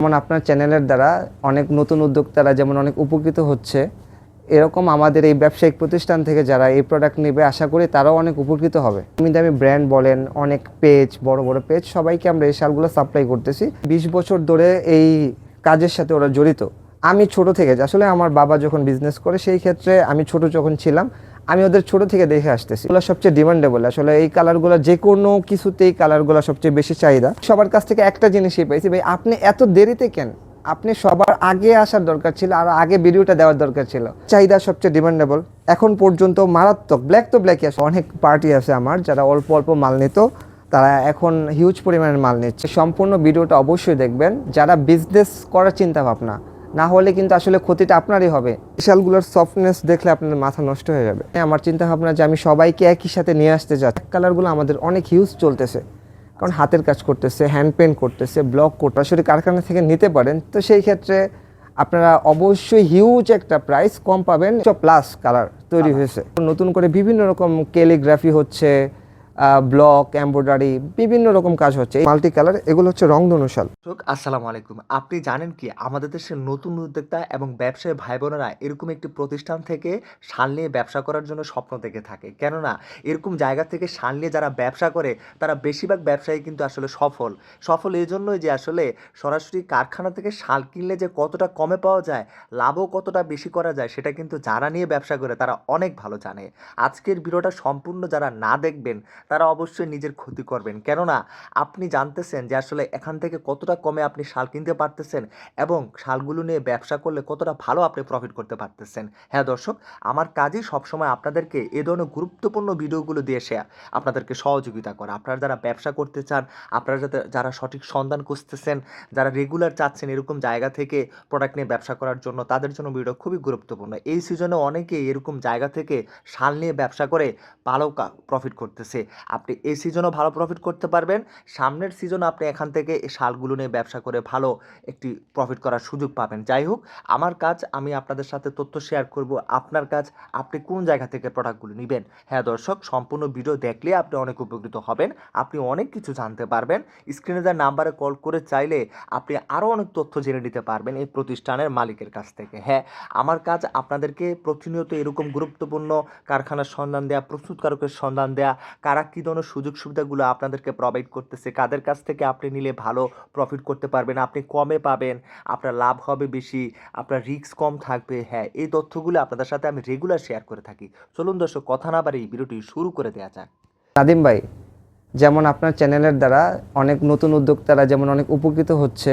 যেমন আপনার চ্যানেলের দ্বারা অনেক নতুন উদ্যোক্তারা যেমন অনেক উপকৃত হচ্ছে, এরকম আমাদের এই ব্যবসায়িক প্রতিষ্ঠান থেকে যারা এই প্রোডাক্ট নেবে, আশা করি তারাও অনেক উপকৃত হবে। দামি দামি ব্র্যান্ড বলেন, অনেক পেজ বড় বড় পেজ সবাইকে আমরা এই শালগুলো সাপ্লাই করতেছি। বিশ বছর ধরে এই কাজের সাথে ওরা জড়িত। আমি ছোট থেকে, আসলে আমার বাবা যখন বিজনেস করে, সেই ক্ষেত্রে আমি ছোট যখন ছিলাম আমি ওদের ছোট থেকে দেখে আসতেছি। এগুলো সবচেয়ে ডিমান্ডেবল আসলে এই কালারগুলো যে কোনো কিছুতেই কালারগুলো সবচেয়ে বেশি চাহিদা। সবার কাছ থেকে একটা জিনিসই পাইছি ভাই, আপনি এত দেরিতে কেন? আপনি সবার আগে আসার দরকার ছিল আর আগে ভিডিওটা দেওয়ার দরকার ছিল। চাহিদা সবচেয়ে ডিমান্ডেবল এখন পর্যন্ত মারাত্মক ব্ল্যাক তো ব্ল্যাকই আছে। অনেক পার্টি আছে আমার যারা অল্প অল্প মাল নিত, তারা এখন হিউজ পরিমাণের মাল নিচ্ছে। সম্পূর্ণ ভিডিওটা অবশ্যই দেখবেন। যারা বিজনেস করার চিন্তা ভাবনা না হলে কিন্তু আসলে ক্ষতিটা আপনারই হবে। বিশালগুলোর সফটনেস দেখলে আপনার মাথা নষ্ট হয়ে যাবে। আমার চিন্তা ভাবনা যে আমি সবাইকে একই সাথে নিয়ে আসতে যাচ্ছি। কালারগুলো আমাদের অনেক হিউজ চলতেছে। কারণ হাতের কাজ করতেছে হ্যান্ড পেন্ট করতেছে ব্লক করতে আসলে কারখানা থেকে নিতে পারেন। তো সেই ক্ষেত্রে আপনারা অবশ্যই হিউজ একটা প্রাইস কম পাবেন। প্লাস কালার তৈরি হয়েছে। নতুন করে বিভিন্ন রকম ক্যালিগ্রাফি হচ্ছে। ব্লক, এমব্রয়ডারি, বিভিন্ন রকম কাজ হচ্ছে। মাল্টি কালার, এগুলো হচ্ছে রংধনু শাল দর্শক, আসসালামু আলাইকুম। আপনি জানেন কি, আমাদের দেশের নতুন উদ্যোক্তা এবং ব্যবসায়ী ভাই বোনেরা এরকম একটি প্রতিষ্ঠান থেকে শাল নিয়ে ব্যবসা করার জন্য স্বপ্ন দেখে থাকে। কেননা, এরকম জায়গা থেকে শাল নিয়ে যারা ব্যবসা করে, তারা বেশিরভাগ ব্যবসায়ী কিন্তু আসলে সফল। সফল এই জন্যই যে আসলে সরাসরি কারখানা থেকে শাল কিনলে যে কতটা কমে পাওয়া যায়, লাভও কতটা বেশি করা যায়, সেটা কিন্তু যারা নিয়ে ব্যবসা করে, তারা অনেক ভালো জানে। আজকের ভিডিওটা সম্পূর্ণ যারা না দেখবেন তারা অবশ্যই নিজের ক্ষতি করবেন। কেননা আপনি জানতেছেন যে আসলে এখান থেকে কতটা কমে আপনি শাল কিনতে পারতেছেন এবং শালগুলো নিয়ে ব্যবসা করলে কতটা ভালো আপনি প্রফিট করতে পারতেছেন। হ্যাঁ দর্শক, আমার কাজই সবসময় আপনাদেরকে এ ধরনের গুরুত্বপূর্ণ ভিডিওগুলো দিয়ে শেয়ার, আপনাদেরকে সহযোগিতা করা। আপনারা যারা ব্যবসা করতে চান, আপনারা যাতে, যারা সঠিক সন্ধান খুঁজতেছেন, যারা রেগুলার চাচ্ছেন এরকম জায়গা থেকে প্রোডাক্ট নিয়ে ব্যবসা করার জন্য, তাদের জন্য ভিডিও খুবই গুরুত্বপূর্ণ। এই সিজনে অনেকেই এরকম জায়গা থেকে শাল নিয়ে ব্যবসা করে ভালো প্রফিট করতেছে। আপনি এই সিজনও ভালো প্রফিট করতে পারবেন। সামনের সিজন আপনি এখান থেকে এই শালগুলো নিয়ে ব্যবসা করে ভালো একটি প্রফিট করার সুযোগ পাবেন। যাই হোক, আমার কাজ, আমি আপনাদের সাথে তথ্য শেয়ার করব। আপনার কাজ, আপনি কোন জায়গা থেকে প্রোডাক্টগুলো নেবেন? হ্যাঁ দর্শক, সম্পূর্ণ ভিডিও দেখলে আপনি অনেক উপকৃত হবেন। আপনি অনেক কিছু জানতে পারবেন। স্ক্রিনে দেওয়ার নাম্বারে কল করে চাইলে আপনি আরও অনেক তথ্য জেনে নিতে পারবেন এই প্রতিষ্ঠানের মালিকের কাছ থেকে। হ্যাঁ আমার কাজ, আপনাদেরকে প্রতিনিয়ত এরকম গুরুত্বপূর্ণ কারখানার সন্ধান দেওয়া প্রস্তুতকারকের সন্ধান দেওয়া কারা কী ধরনের সুযোগ সুবিধাগুলো আপনাদেরকে প্রোভাইড করতেছে? কাদের কাছ থেকে আপনি নিলে ভালো প্রফিট করতে পারবেন? আপনি কমে পাবেন আপনার লাভ হবে বেশি আপনার রিস্ক কম থাকবে। হ্যাঁ এই তথ্যগুলো আপনাদের সাথে আমি রেগুলার শেয়ার করে থাকি। চলুন দর্শক কথা না বাড়ি ভিডিওটি শুরু করে দেওয়া যাক। নাদিম ভাই যেমন আপনার চ্যানেলের দ্বারা অনেক নতুন উদ্যোক্তারা যেমন অনেক উপকৃত হচ্ছে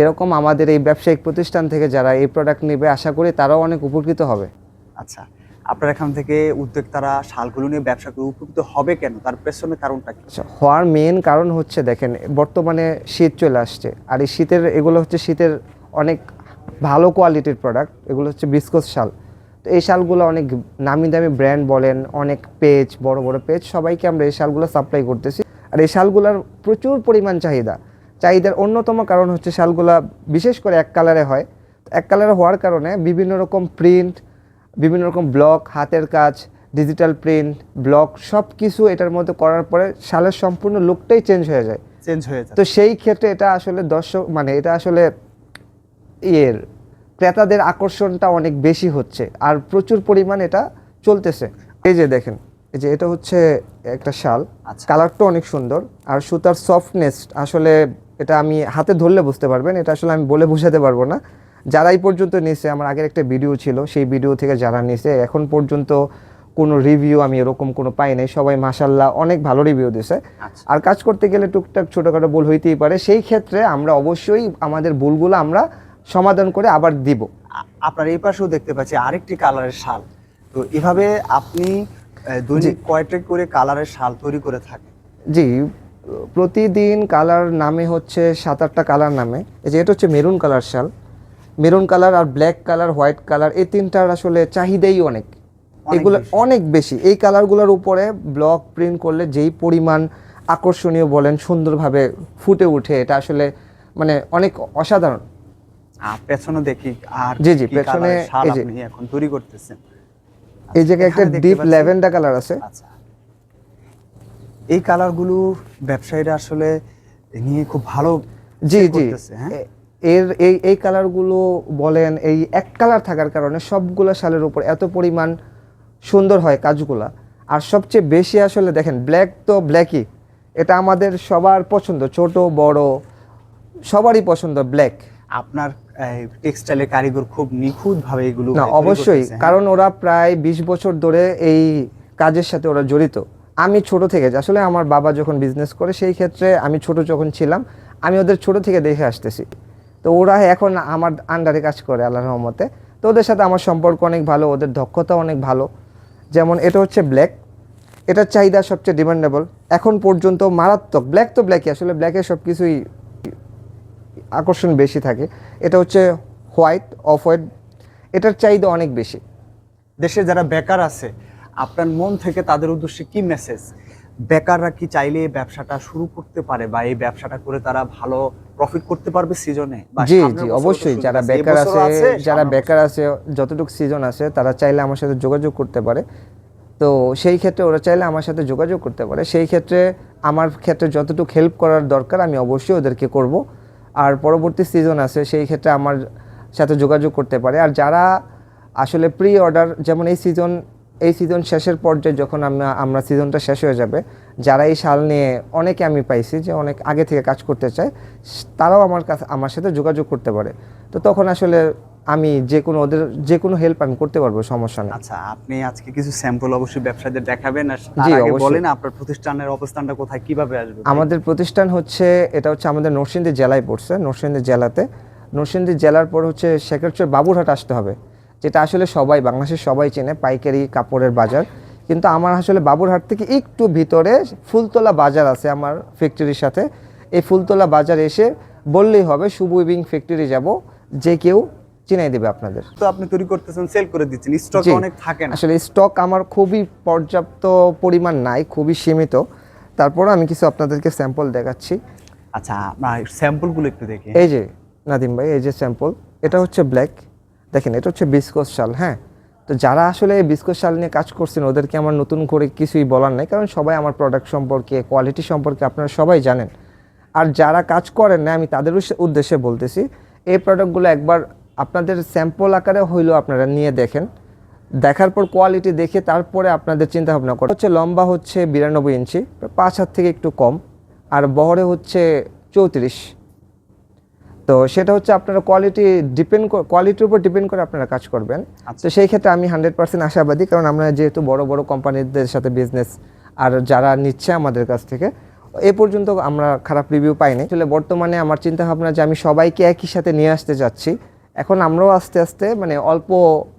এরকম আমাদের এই ব্যবসায়িক প্রতিষ্ঠান থেকে যারা এই প্রোডাক্ট নেবে আশা করি তারাও অনেক উপকৃত হবে। আচ্ছা আপনার এখান থেকে উদ্যোক্তারা শালগুলো নিয়ে ব্যবসা করে উপকৃত হবে কেন? তার পেছনে কারণটা কি? আচ্ছা হওয়ার মেন কারণ হচ্ছে দেখেন, বর্তমানে শীত চলে আসছে। আর এই শীতের, এগুলো হচ্ছে শীতের অনেক ভালো কোয়ালিটির প্রোডাক্ট এগুলো হচ্ছে বিস্কোস শাল। তো এই শালগুলো অনেক নামি দামি ব্র্যান্ড বলেন, অনেক পেজ বড় বড় পেজ সবাইকে আমরা এই শালগুলো সাপ্লাই করতেছি। আর এই শালগুলোর প্রচুর পরিমাণ চাহিদা। চাহিদার অন্যতম কারণ হচ্ছে শালগুলা বিশেষ করে এক কালারে হয়। এক কালারে হওয়ার কারণে বিভিন্ন রকম প্রিন্ট বিভিন্ন রকম ব্লক হাতের কাজ ডিজিটাল প্রিন্ট ব্লক সব কিছু এটার মধ্যে করার পরে শালের সম্পূর্ণ লুকটাই চেঞ্জ হয়ে যায়। চেঞ্জ হয়ে যায়। তো সেই ক্ষেত্রে এটা আসলে দর্শক মানে এটা আসলে ইয়ের ক্রেতাদের আকর্ষণটা অনেক বেশি হচ্ছে আর প্রচুর পরিমাণ এটা চলতেছে। এই যে দেখেন এই যে এটা হচ্ছে একটা শাল। আচ্ছা। কালারটা অনেক সুন্দর আর সুতার সফটনেস আসলে এটা আমি হাতে ধরলে বুঝতে পারবেন এটা আসলে আমি বলে বোঝাতে পারব না। যারা এই পর্যন্ত নিছে আমার আগের একটা ভিডিও ছিল সেই ভিডিও থেকে যারা নিছে এখন পর্যন্ত কোনো রিভিউ আমি এরকম কোনো পাই নাই। সবাই মাসাল্লাহ অনেক ভালো রিভিউ দিছে। আচ্ছা। আর কাজ করতে গেলে টুকটাক ছোটোখাটো ভুল হইতেই পারে। সেই ক্ষেত্রে আমরা অবশ্যই আমাদের ভুলগুলো আমরা সমাধান করে আবার দিব। আপনার এই পাশেও দেখতে পাচ্ছি আরেকটি কালারের শাল। তো এভাবে আপনি দৈনিক কয়টা করে কালারের শাল তৈরি করে থাকেন। জি প্রতিদিন কালার নামে হচ্ছে সাত আটটা কালার নামে। এই যে এটা হচ্ছে মেরুন কালার শাল। মেরুন কালার আর ব্ল্যাক কালার হোয়াইট কালার এই তিনটার আসলে চাহিদাই অনেক। এগুলো অনেক বেশি। এই কালারগুলোর উপরে ব্লক প্রিন্ট করলে যেই পরিমাণ আকর্ষণীয় বলেন সুন্দরভাবে ফুটে উঠে এটা আসলে মানে অনেক অসাধারণ। পেছনে দেখি আর জি, জি, পেছনে এই যে- এখন তৈরি করতেছেন। এই জায়গায় একটা ডিপ ল্যাভেন্ডার কালার আছে। আচ্ছা। এই কালারগুলো ব্যবসায়ীরা আসলে নিয়ে খুব ভালো জি জি। হ্যাঁ? এর এই এই কালারগুলো বলেন এই এক কালার থাকার কারণে সবগুলো শালের উপর এত পরিমাণ সুন্দর হয় কাজগুলা। আর সবচেয়ে বেশি আসলে দেখেন ব্ল্যাক তো ব্ল্যাকই এটা আমাদের সবার পছন্দ ছোট বড় সবারই পছন্দ ব্ল্যাক আপনার টেক্সটাইলের কারিগর খুব নিখুঁতভাবে এগুলো না অবশ্যই হ্যাঁ? কারণ ওরা প্রায় বিশ বছর ধরে এই কাজের সাথে ওরা জড়িত। আমি ছোট থেকে আসলে আমার বাবা যখন বিজনেস করে সেই ক্ষেত্রে আমি ছোট যখন ছিলাম আমি ওদের ছোট থেকে দেখে আসতেছি। তো ওরা এখন আমার আন্ডারে কাজ করে আল্লাহ রহমতে। তো ওদের সাথে আমার সম্পর্ক অনেক ভালো, ওদের দক্ষতা অনেক ভালো। যেমন এটা হচ্ছে ব্ল্যাক এটার চাহিদা সবচেয়ে ডিমান্ডেবল এখন পর্যন্ত মারাত্মক ব্ল্যাক তো ব্ল্যাকই আসলে ব্ল্যাকের সব কিছুই আকর্ষণ বেশি থাকে। এটা হচ্ছে হোয়াইট অফ হোয়াইট এটার চাহিদা অনেক বেশি। দেশে যারা বেকার আছে, আপনার মন থেকে তাদের উদ্দেশ্যে কি মেসেজ বেকাররা কি চাইলে এই ব্যবসাটা শুরু করতে পারে বা এই ব্যবসাটা করে তারা ভালো প্রফিট করতে পারবে সিজনে জি জি অবশ্যই। যারা বেকার আছে যারা বেকার আছে যতটুকু সিজন আছে তারা চাইলে আমার সাথে যোগাযোগ করতে পারে। তো সেই ক্ষেত্রে ওরা চাইলে আমার সাথে যোগাযোগ করতে পারে। সেই ক্ষেত্রে আমার ক্ষেত্রে যতটুকু হেল্প করার দরকার আমি অবশ্যই ওদেরকে করব। আর পরবর্তী সিজন আছে সেই ক্ষেত্রে আমার সাথে যোগাযোগ করতে পারে। আর যারা আসলে প্রি অর্ডার যেমন এই সিজন এই সিজন শেষের পর্যায়ে যখন আমরা আমরা সিজনটা শেষ হয়ে যাবে যারা এই শাল নিয়ে অনেকে আমি পাইছি যে অনেক আগে থেকে কাজ করতে চায় তারাও আমার কাছে আমার সাথে যোগাযোগ করতে পারে। তো তখন আসলে আমি যে কোনো ওদের যে কোনো হেল্প আমি করতে পারব সমস্যা নেই। আচ্ছা আপনি আজকে কিছু স্যাম্পল অবশ্যই ব্যবসায়ীদের দেখাবেন আর জি। বলেন আপনার প্রতিষ্ঠানের অবস্থানটা কোথায় কীভাবে আসবে? আমাদের প্রতিষ্ঠান হচ্ছে এটা হচ্ছে আমাদের নরসিংদী জেলায় পড়ছে নরসিংদী জেলাতে। নরসিংদী জেলার পর হচ্ছে শেখরচর বাবুরহাট আসতে হবে। যেটা আসলে সবাই বাংলাদেশের সবাই চেনে পাইকারি কাপড়ের বাজার। কিন্তু আমার আসলে বাবুরহাট থেকে একটু ভিতরে ফুলতলা বাজার আছে আমার ফ্যাক্টরির সাথে। এই ফুলতলা বাজার এসে বললেই হবে শুভ উইভিং ফ্যাক্টরি যাব যে কেউ চিনাই দেবে আপনাদের। তো আপনি তৈরি করতেছেন সেল করে দিচ্ছেন। স্টক অনেক থাকে না। আসলে স্টক আমার খুবই পর্যাপ্ত পরিমাণ নাই খুবই সীমিত। তারপর আমি কিছু আপনাদেরকে স্যাম্পল দেখাচ্ছি। আচ্ছা স্যাম্পলগুলো একটু দেখি। এই যে নাদিম ভাই এই যে স্যাম্পল এটা হচ্ছে ব্ল্যাক দেখেন, এটা হচ্ছে বিস্কোস শাল হ্যাঁ? তো যারা আসলে এই বিস্কোস শাল নিয়ে কাজ করছেন, ওদেরকে আমার নতুন করে কিছুই বলার নাই, কারণ সবাই আমার প্রোডাক্ট সম্পর্কে কোয়ালিটি সম্পর্কে আপনারা সবাই জানেন। আর যারা কাজ করেন না, আমি তাদের উদ্দেশ্যে- বলতেছি, এই প্রোডাক্টগুলো একবার আপনাদের স্যাম্পল আকারে হইলেও আপনারা নিয়ে দেখেন। দেখার পর কোয়ালিটি দেখে তারপরে আপনাদের চিন্তা ভাবনা হচ্ছে লম্বা হচ্ছে বিরানব্বই ইঞ্চি, পাঁচ হাত থেকে একটু কম, আর বহরে হচ্ছে চৌত্রিশ। তো সেটা হচ্ছে আপনারা কোয়ালিটি ডিপেন্ড কোয়ালিটির উপর ডিপেন্ড করে আপনারা কাজ করবেন। আচ্ছা। তো সেই ক্ষেত্রে আমি হান্ড্রেড পার্সেন্ট আশাবাদী কারণ আমরা যেহেতু বড় বড় কোম্পানিদের সাথে বিজনেস আর যারা নিচ্ছে আমাদের কাছ থেকে এ পর্যন্ত আমরা খারাপ রিভিউ পাইনি। আসলে বর্তমানে আমার চিন্তা ভাবনা যে আমি সবাইকে একই সাথে নিয়ে আসতে যাচ্ছি এখন আমরাও আস্তে আস্তে মানে অল্প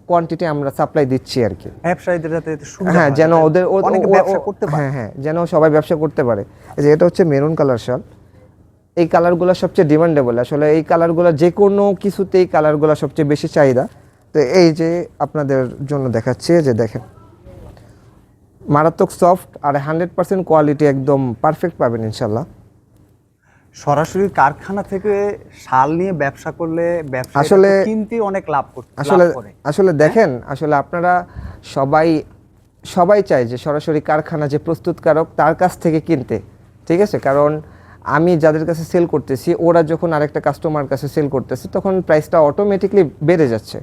কোয়ান্টিটি আমরা সাপ্লাই দিচ্ছি আর কি। ব্যবসায়ীদের যাতে হ্যাঁ যেন ওদের ও- ব্যবসা করতে পারে। হ্যাঁ হ্যাঁ যেন সবাই ব্যবসা করতে পারে। যে এটা হচ্ছে মেরুন কালার শাল এই কালারগুলো সবচেয়ে ডিমান্ডেবল আসলে এই কালারগুলো যে কোনো কিছুতেই কালারগুলো সবচেয়ে বেশি চাহিদা। তো এই যে আপনাদের জন্য দেখাচ্ছি এই যে দেখেন। মারাত্মক সফট আর হান্ড্রেড পার্সেন্ট কোয়ালিটি একদম পারফেক্ট পাবেন ইনশাল্লাহ সরাসরি কারখানা থেকে শাল নিয়ে ব্যবসা করলে ব্যবসা আসলে- কিনতে অনেক লাভ করতে আসলে আসলে দেখেন আসলে আপনারা সবাই সবাই চায় যে সরাসরি কারখানা যে প্রস্তুতকারক তার কাছ থেকে কিনতে ঠিক আছে? কারণ আমি যাদের কাছে সেল করতেছি ওরা যখন আরেকটা কাস্টমার কাছে সেল করতেছে তখন প্রাইসটা অটোমেটিকলি বেড়ে যাচ্ছে।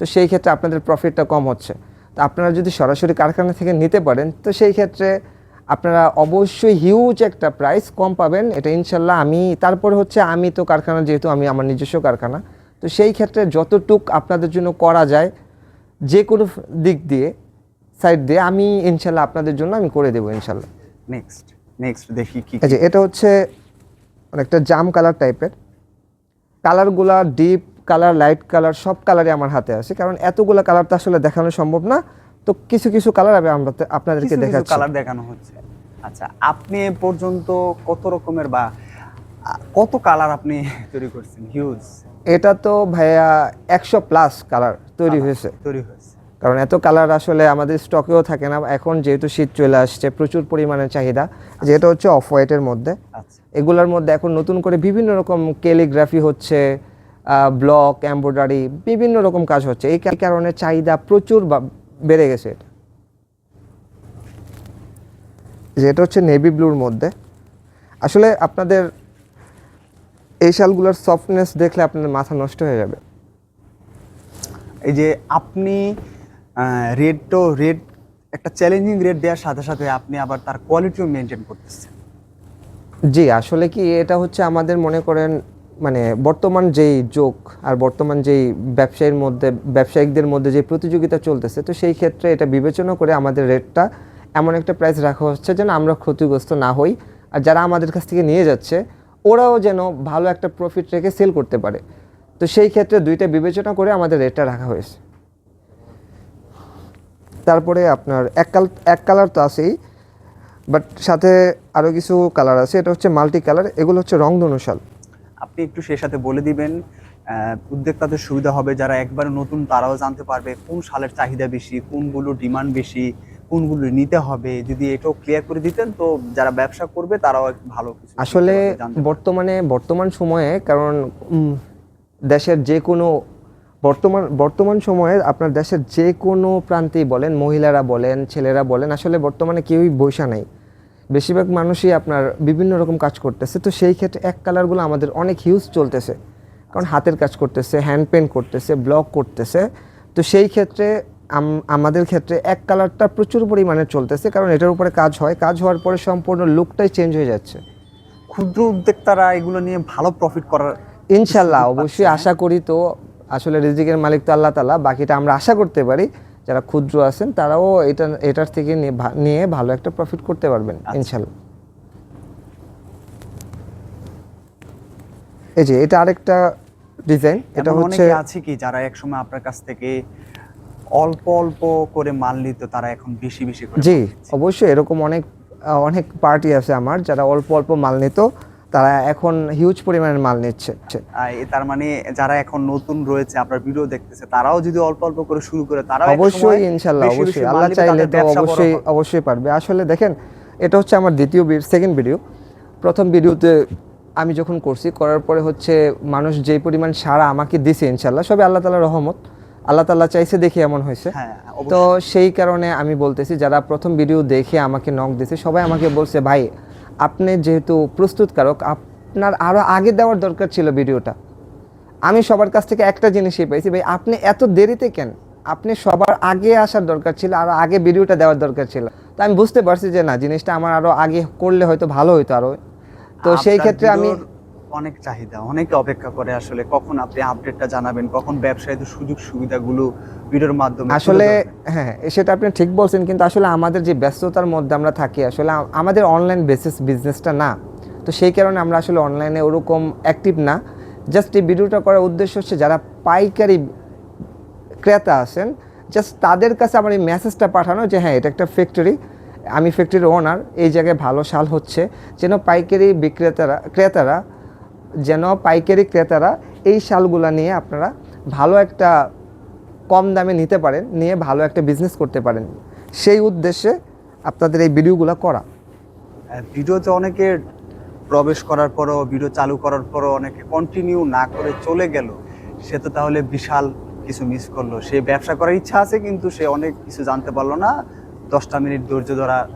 তো সেই ক্ষেত্রে আপনাদের প্রফিটটা কম হচ্ছে। তো আপনারা যদি সরাসরি কারখানা থেকে নিতে পারেন তো সেই ক্ষেত্রে আপনারা অবশ্যই হিউজ একটা প্রাইস কম পাবেন। এটা ইনশাল্লাহ আমি তারপরে হচ্ছে আমি তো কারখানা যেহেতু আমি আমার নিজস্ব কারখানা তো সেই ক্ষেত্রে যতটুক আপনাদের জন্য করা যায় যে কোনো দিক দিয়ে সাইড দিয়ে আমি ইনশাল্লাহ আপনাদের জন্য আমি করে দেবো ইনশাল্লাহ নেক্সট নেক্সট দেখি কি এটা হচ্ছে অনেকটা জাম কালার টাইপের কালারগুলা ডিপ কালার লাইট কালার সব কালারই আমার হাতে আছে। কারণ এতগুলা কালার তো আসলে দেখানো সম্ভব না। তো কিছু কিছু কালার আমি আমরা আপনাদেরকে দেখাচ্ছি। কালার দেখানো হচ্ছে। আচ্ছা আপনি পর্যন্ত কত রকমের বা কত কালার আপনি তৈরি করছেন? হিউজ এটা তো ভাইয়া একশো প্লাস কালার তৈরি হয়েছে। তৈরি হয়েছে। কারণ এত কালার আসলে আমাদের স্টকেও থাকে না। এখন যেহেতু শীত চলে আসছে প্রচুর পরিমাণে চাহিদা। যেটা হচ্ছে অফ হোয়াইটের মধ্যে। আচ্ছা। এগুলোর মধ্যে এখন নতুন করে বিভিন্ন রকম ক্যালিগ্রাফি হচ্ছে ব্লক এমব্রয়ডারি বিভিন্ন রকম কাজ হচ্ছে। এই কারণে চাহিদা প্রচুর বেড়ে গেছে এটা। যেটা হচ্ছে নেভি ব্লুর মধ্যে। আসলে আপনাদের এই শালগুলোর সফটনেস দেখলে আপনার মাথা নষ্ট হয়ে যাবে। এই যে আপনি রেট তো রেট একটা চ্যালেঞ্জিং রেট দেওয়ার সাথে সাথে আপনি আবার তার কোয়ালিটিও মেনটেন করতেছেন। জি, আসলে কি, এটা হচ্ছে আমাদের মনে করেন মানে বর্তমান যেই যোগ আর বর্তমান যেই ব্যবসায়ীর মধ্যে, ব্যবসায়িকদের মধ্যে যে প্রতিযোগিতা চলতেছে, তো সেই ক্ষেত্রে এটা বিবেচনা করে আমাদের রেটটা এমন একটা প্রাইস রাখা হচ্ছে যেন আমরা ক্ষতিগ্রস্ত না হই। আর যারা আমাদের কাছ থেকে নিয়ে যাচ্ছে, ওরাও যেন ভালো একটা প্রফিট রেখে সেল করতে পারে। তো সেই ক্ষেত্রে দুইটা বিবেচনা করে আমাদের রেটটা রাখা হয়েছে। তারপরে আপনার এক কাল এক কালার তো আছেই বাট সাথে আরও কিছু কালার আছে এটা হচ্ছে মাল্টি কালার এগুলো হচ্ছে রংধনু শাল আপনি একটু সেই সাথে বলে দিবেন উদ্যোক্তাদের সুবিধা হবে যারা একবারে নতুন তারাও জানতে পারবে কোন সালের চাহিদা বেশি কোনগুলো ডিমান্ড বেশি কোনগুলো নিতে হবে যদি এটাও ক্লিয়ার করে দিতেন তো যারা ব্যবসা করবে তারাও ভালো কিছু আসলে। বর্তমানে বর্তমান সময়ে কারণ দেশের যে কোনো বর্তমান বর্তমান সময়ে আপনার দেশের যে কোনো প্রান্তেই বলেন মহিলারা বলেন ছেলেরা বলেন আসলে বর্তমানে কেউই বৈশা নাই। বেশিরভাগ মানুষই আপনার বিভিন্ন রকম কাজ করতেছে। তো সেই ক্ষেত্রে এক কালারগুলো আমাদের অনেক হিউজ চলতেছে। কারণ হাতের কাজ করতেছে হ্যান্ড পেন্ট করতেছে ব্লক করতেছে। তো সেই ক্ষেত্রে আমাদের ক্ষেত্রে এক কালারটা প্রচুর পরিমাণে চলতেছে। কারণ এটার উপরে কাজ হয়। কাজ হওয়ার পরে সম্পূর্ণ লুকটাই চেঞ্জ হয়ে যাচ্ছে। ক্ষুদ্র উদ্যোক্তারা এগুলো নিয়ে ভালো প্রফিট করার ইনশাল্লাহ অবশ্যই আশা করি তো আসলে রিজিকের মালিক তো আল্লাহ তালা বাকিটা আমরা আশা করতে পারি। যারা ক্ষুদ্র আছেন তারাও এটা এটার থেকে নিয়ে ভালো একটা প্রফিট করতে পারবেন আচ্ছা। ইনশাল্লাহ এই যে এটা আরেকটা ডিজাইন এটা হচ্ছে আছে কি যারা একসময় আপনার কাছ থেকে অল্প অল্প করে মাল নিত তারা এখন বেশি বেশি করে জি অবশ্যই এরকম অনেক অনেক পার্টি আছে আমার যারা অল্প অল্প মাল নিত। তারা এখন হিউজ পরিমাণের মাল নিচ্ছে। তার মানে যারা এখন নতুন রয়েছে আপনার ভিডিও দেখতেছে তারাও যদি অল্প অল্প করে শুরু করে তারা অবশ্যই ইনশাল্লাহ বেশি বেশি অবশ্যই। আল্লাহ চাইলে তো অবশ্যই অবশ্যই পারবে। আসলে দেখেন এটা হচ্ছে আমার দ্বিতীয় সেকেন্ড ভিডিও প্রথম ভিডিওতে আমি যখন করছি করার পরে হচ্ছে মানুষ যেই পরিমাণ সারা আমাকে দিছে ইনশাল্লাহ সবে আল্লাহ তালা রহমত। আল্লাহ তাল্লাহ চাইছে দেখে এমন হয়েছে। হ্যাঁ তো সেই কারণে আমি বলতেছি যারা প্রথম ভিডিও দেখে আমাকে নক দিছে সবাই আমাকে বলছে ভাই আপনি যেহেতু প্রস্তুতকারক আপনার আরও আগে দেওয়ার দরকার ছিল ভিডিওটা। আমি সবার কাছ থেকে একটা জিনিসই পাইছি ভাই আপনি এত দেরিতে কেন? আপনি সবার আগে আসার দরকার ছিল আর আগে ভিডিওটা দেওয়ার দরকার ছিল। তো আমি বুঝতে পারছি যে না জিনিসটা আমার আরও আগে করলে হয়তো ভালো হইতো আরও তো সেই ক্ষেত্রে আমি অনেক চাহিদা অনেকে অপেক্ষা করে আসলে কখন আপনি আপডেটটা জানাবেন কখন ব্যবসায়ীদের সুযোগ সুবিধাগুলো ভিডিওর মাধ্যমে আসলে হ্যাঁ সেটা আপনি ঠিক বলছেন কিন্তু আসলে আমাদের যে ব্যস্ততার মধ্যে আমরা থাকি আসলে আমাদের অনলাইন বেসিস বিজনেসটা না। তো সেই কারণে আমরা আসলে অনলাইনে ওরকম অ্যাক্টিভ না। জাস্ট এই ভিডিওটা করার উদ্দেশ্য হচ্ছে যারা পাইকারি ক্রেতা আছেন জাস্ট তাদের কাছে আমার এই মেসেজটা পাঠানো যে হ্যাঁ এটা একটা ফ্যাক্টরি আমি ফ্যাক্টরির ওনার এই জায়গায় ভালো শাল হচ্ছে। যেন পাইকারি বিক্রেতারা ক্রেতারা যেন পাইকারি ক্রেতারা এই শালগুলা নিয়ে আপনারা ভালো একটা কম দামে নিতে পারেন, নিয়ে ভালো একটা বিজনেস করতে পারেন। সেই উদ্দেশ্যে আপনাদের এই ভিডিওগুলো করা। ভিডিওতে অনেকে প্রবেশ করার পরও, ভিডিও চালু করার পরও অনেকে কন্টিনিউ না করে চলে গেল। সে তো তাহলে বিশাল কিছু মিস করল। সে ব্যবসা করার ইচ্ছা আছে কিন্তু সে অনেক কিছু জানতে পারল না। দশটা মিনিট ধৈর্য ধরার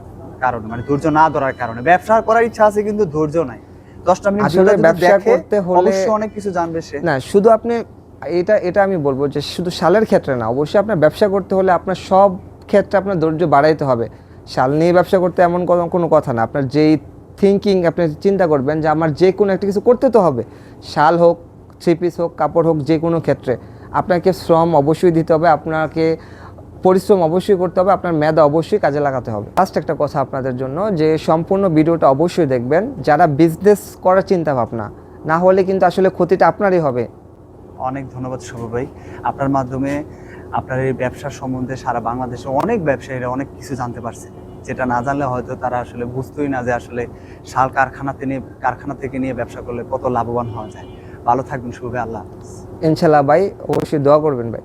কারণে মানে ধৈর্য না ধরার কারণে। ব্যবসা করার ইচ্ছা আছে কিন্তু ধৈর্য নাই। দশটা মিনিট আসলে ব্যবসা করতে হলে- অবশ্যই অনেক কিছু জানবে সে। না শুধু আপনি এটা এটা আমি বলব যে শুধু ক্ষেত্রে না অবশ্যই আপনার ব্যবসা করতে হলে আপনার সব ক্ষেত্রে আপনার ধৈর্য বাড়াইতে হবে। শাল নিয়ে ব্যবসা করতে এমন কোনো কোনো কথা না। আপনার যেই থিঙ্কিং আপনি চিন্তা করবেন যে আমার যে কোনো একটা কিছু করতে তো হবে। শাল হোক থ্রি পিস হোক কাপড় হোক যে কোনো ক্ষেত্রে। আপনাকে শ্রম অবশ্যই দিতে হবে। আপনাকে পরিশ্রম অবশ্যই করতে হবে আপনার মেধা অবশ্যই কাজে লাগাতে হবে। লাস্ট একটা কথা আপনাদের জন্য যে সম্পূর্ণ ভিডিওটা অবশ্যই দেখবেন। যারা বিজনেস করার চিন্তা ভাবনা না হলে কিন্তু আসলে ক্ষতিটা আপনারই হবে। অনেক ধন্যবাদ শুভ ভাই। আপনার মাধ্যমে আপনার এই ব্যবসার সম্বন্ধে সারা বাংলাদেশে অনেক ব্যবসায়ীরা অনেক কিছু জানতে পারছে। যেটা না জানলে হয়তো তারা আসলে বুঝতোই না যে আসলে শাল কারখানাতে নিয়ে কারখানা থেকে নিয়ে ব্যবসা করলে কত লাভবান হওয়া যায়। ভালো থাকবেন শুভ ভাই আল্লাহ হাফিজ। ইনশাল্লাহ ভাই অবশ্যই দোয়া করবেন ভাই।